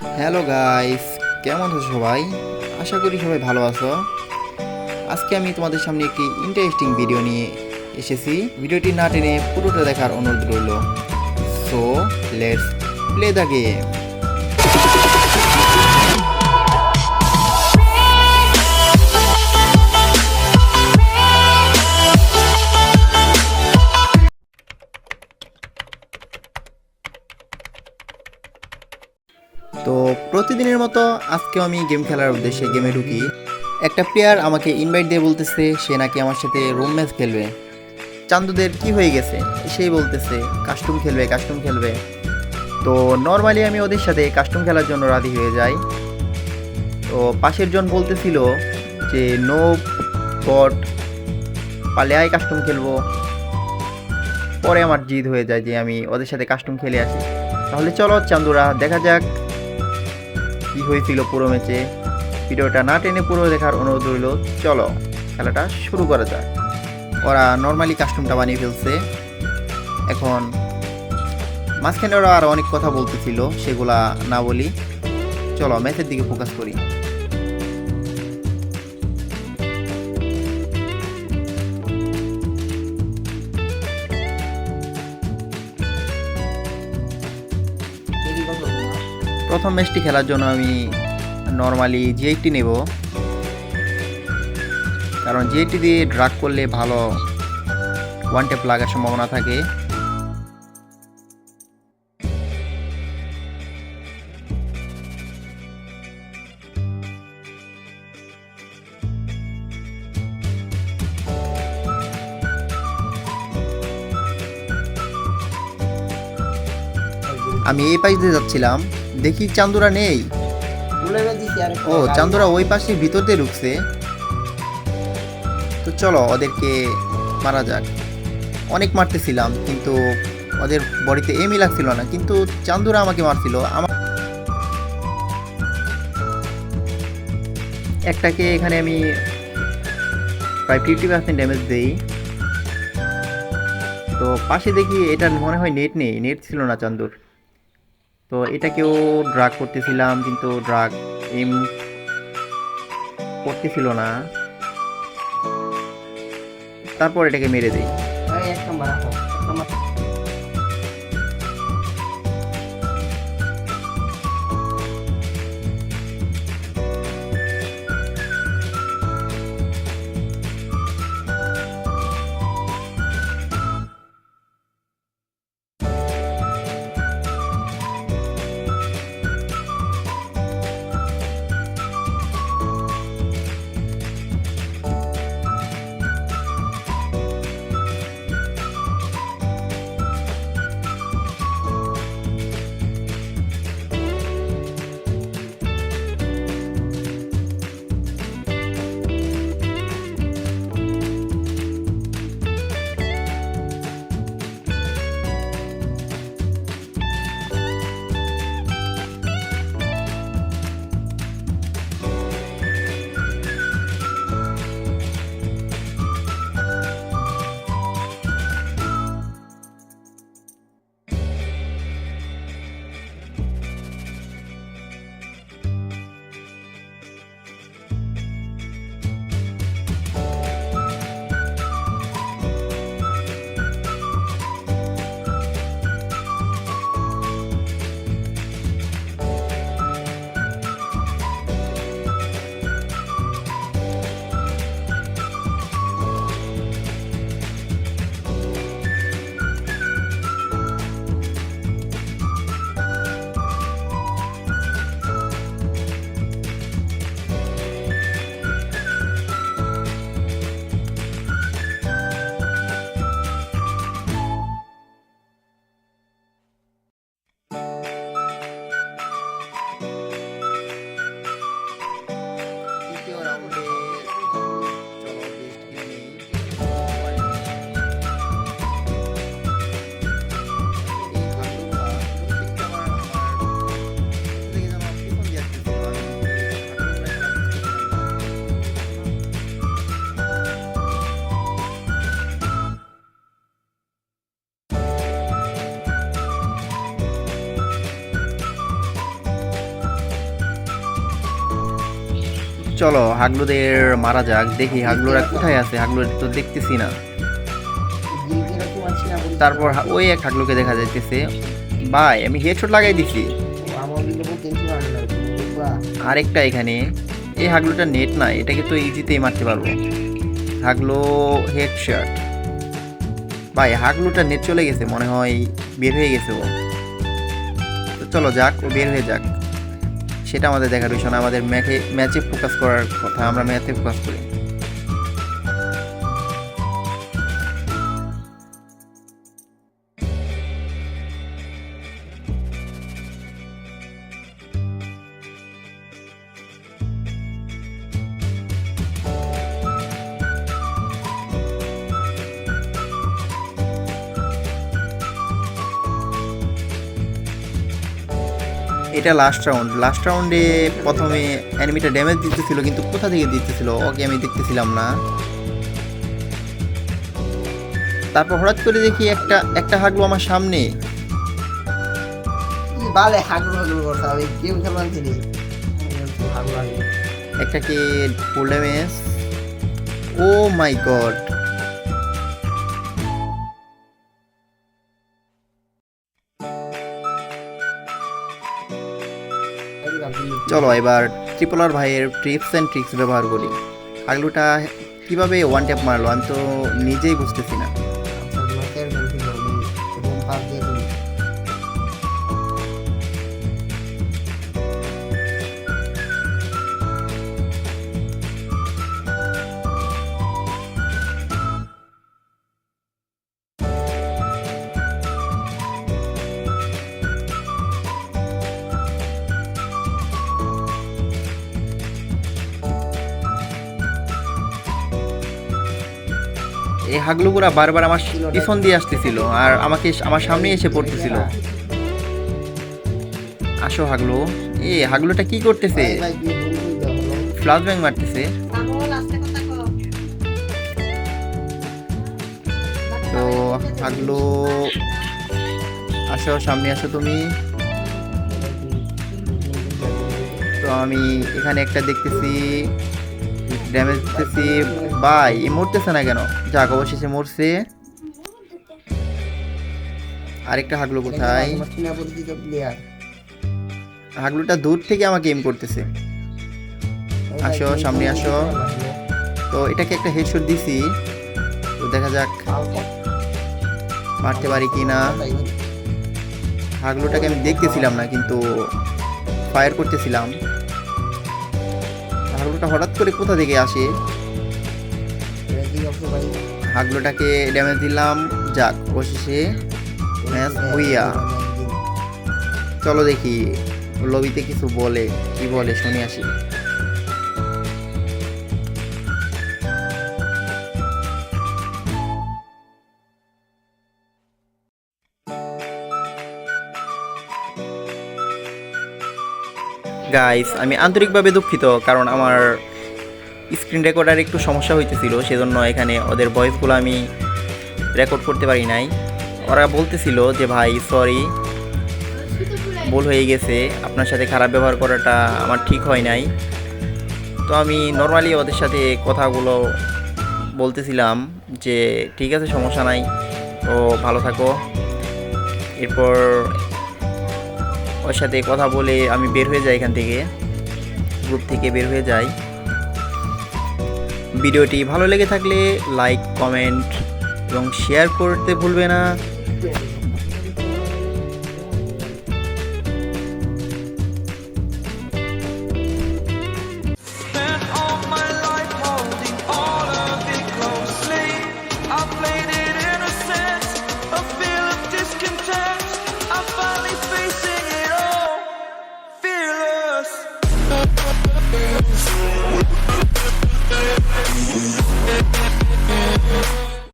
Hello guys, কেমন আছো সবাই? আশা করি সবাই ভালো আছো। আজকে আমি তোমাদের সামনে একটি ইন্টারেস্টিং ভিডিও নিয়ে এসেছি। ভিডিওটি না টেনে পুরোটা দেখার অনুরোধ রইল। So let's play the game প্রতিদিনের মতো আজকেও আমি গেম খেলার উদ্দেশ্যে গেমে ঢুকি। একটা প্লেয়ার আমাকে ইনভাইট দিয়ে বলতেছে, সে নাকি আমার সাথে রুম ম্যাচ খেলবে। চান্দুদের কি হয়ে গেছে? সেই বলতেছে কাস্টম খেলবে কাস্টম খেলবে। তো নর্মালি আমি ওদের সাথে কাস্টম খেলার জন্য রাজি হয়ে যাই। তো পাশের জন বলতেছিল যে নো বট পালে আয় কাস্টম খেলব। পরে আমার জিদ হয়ে যায় যে, আমি ওদের সাথে কাস্টম খেলে আসি। তাহলে চলো চান্দুরা, দেখা যাক কি হয়েছিল পুরো ম্যাচে? ভিডিওটা না টেনে পুরো দেখার অনুরোধ রইল। চলো, খেলাটা শুরু করা যাক। ওরা নর্মালি কাস্টমটা বানিয়ে ফেলছে। এখন মাঝখানে ওরা আর অনেক কথা বলতেছিল, সেগুলা না বলি। চলো, ম্যাচের দিকে ফোকাস করি। প্রথম ম্যাচটি খেলার জন্য আমি নর্মালি জি এইটটি নেব। কারণ জি এইটটি দিয়ে ড্রাগ করলে ভালো ওয়ান টেপ লাগার সম্ভাবনা থাকে। আমি এই পাশ দিয়ে যাচ্ছিলাম। দেখি চান্দুরা নেই। ও চান্দুরা ওই পাশে ভিতর দিয়ে ঢুকছে। তো চলো ওদেরকে মারা যাক। অনেক মারতেছিলাম কিন্তু ওদের বডিতে এমই লাগছিল না কিন্তু চান্দুরা আমাকে মারছিল। আমার একটাকে এখানে আমি প্রায় ফিফটি পার্সেন্ট ড্যামেজ দিই। তো পাশে দেখি এটা মনে হয় নেট নেই নেট ছিল না চান্দুর। তো এটাকেও ড্রাগ করতেছিলাম কিন্তু ড্রাগ এম করতেছিল না। তারপর এটাকে মেরে দিই। চলো, হাগলুদের মারা যাক, দেখি হাগলুরা কোথায় আছে হাগলুদের তো দেখতেছি না। তারপর ওই এক হাগলুকে দেখা যাইতেছে। ভাই, আমি হেডশট লাগাই দিছি। আরেকটা এখানে। এই হাগলুটা নেট না এটাকে তো ইজিতেই মারতে পারব। হাগলো হেডশট ভাই হাগলুটা নেট চলে গেছে, মনে হয় বের হয়ে গেছে ও। চলো যাক, ও বের হয়ে যাক। সেটা আমাদের দেখার বিষয় না, আমাদের ম্যাচে ম্যাচে ফোকাস করার কথা, আমরা ম্যাচে ফোকাস করি। এটা লাস্ট রাউন্ড লাস্ট রাউন্ডে প্রথমে অ্যানিমিটা ড্যামেজ দিতেছিল কিন্তু কোথা থেকে দিতেছিল? ওকে আমি দেখতেছিলাম না। তারপর হঠাৎ করে দেখি একটা একটা হাগলো আমার সামনে। বালে কথা ফুল ড্যামেজ ও মাই গড চলো এবার ট্রিপল আর ভাইয়ের ট্রিপস অ্যান্ড ট্রিক্স ব্যবহার করি। আগলুটা কীভাবে ওয়ান ট্যাপ মারলো আমি তো নিজেই বুঝতেছি না। এই হাগলুগুলা বারবার আমার পিছন দিয়ে আসতেছিল আর আমাকে আমার সামনে এসে পড়তেছিল। আসো হাগলু। এ, হাগলুটা কি করতেছে? ফ্লাশ ব্যাং মারতেছে। তো হাগলু, আসো, সামনে আসো তুমি। তো আমি এখানে একটা দেখতেছি ড্যামেজ দিতেছি। ভাই মরতেছে না কেন? যাক অবশেষে মরছে। আরেকটা হাগলু কোথায়? হাগলুটা দূর থেকে আমাকে এম করতেছে। আসো, সামনে আসো। তো এটাকে একটা হেডশট দিছি। তো দেখা যাক মারতে পারি কি না। হাগলুটাকে আমি দেখতেছিলাম না কিন্তু ফায়ার করতেছিলাম। হাগলুটা হঠাৎ করে কোথা থেকে আসে? হাগলুটাকে ড্যামেজ দিলাম। যাক, অবশেষে ম্যাচ হইয়া। চলো দেখি, লবিতে কিছু বলে, কি বলে, শুনে আসি। গাইস আমি আন্তরিকভাবে দুঃখিত, কারণ আমার স্ক্রিন রেকর্ডার একটু সমস্যা হইতেছিল, সেজন্য এখানে ওদের ভয়েসগুলো আমি রেকর্ড করতে পারি নাই। ওরা বলতেছিল যে, ভাই সরি ভুল হয়ে গেছে, আপনার সাথে খারাপ ব্যবহার করাটা আমার ঠিক হয় নাই। তো আমি নর্মালি ওদের সাথে কথাগুলো বলতেছিলাম যে, ঠিক আছে, সমস্যা নাই, তো ভালো থাকো। এরপর ওর সাথে কথা বলে আমি বের হয়ে যাই এখান থেকে গ্রুপ থেকে বের হয়ে যাই। ভিডিওটি ভালো লেগে থাকলে লাইক কমেন্ট এবং শেয়ার করতে ভুলবে না।